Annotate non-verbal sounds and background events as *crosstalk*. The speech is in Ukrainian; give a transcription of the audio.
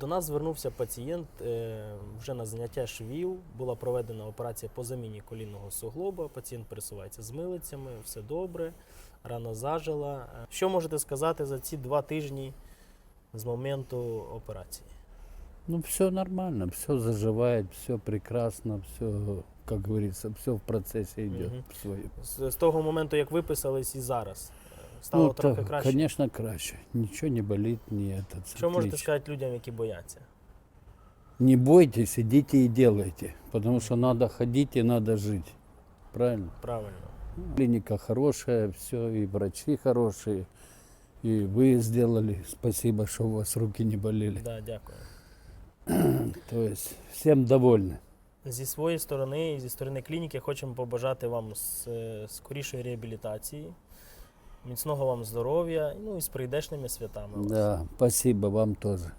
До нас звернувся пацієнт е, вже на заняття швів. Була проведена операція по заміні колінного суглоба. Пацієнт пересувається з милицями, все добре, рана зажила. Що можете сказати за ці два тижні з моменту операції? Ну, все нормально, все заживает, все прекрасно, все, как говорится, все в процессе идет Мгм. свое. З, з того моменту, як виписались і зараз, стало Ну, трохи та, краще. конечно, краще. Ничего не болит, не этот. Що можете отлично. сказати людям, які бояться? Не бойтесь, идите и делайте, потому что надо ходить и надо жить. Правильно? Правильно. Клиника хорошая, все, и врачи хорошие, и вы сделали. Спасибо, что у вас руки не болели. Да, дякую. *clears throat* То есть всем довольны. Зі своєї сторони і зі сторони клініки хочемо побажати вам с- е, скорішої реабілітації, Міцного вам здоров'я, ну і з прийдешніми святами. Да, спасибо вам тоже.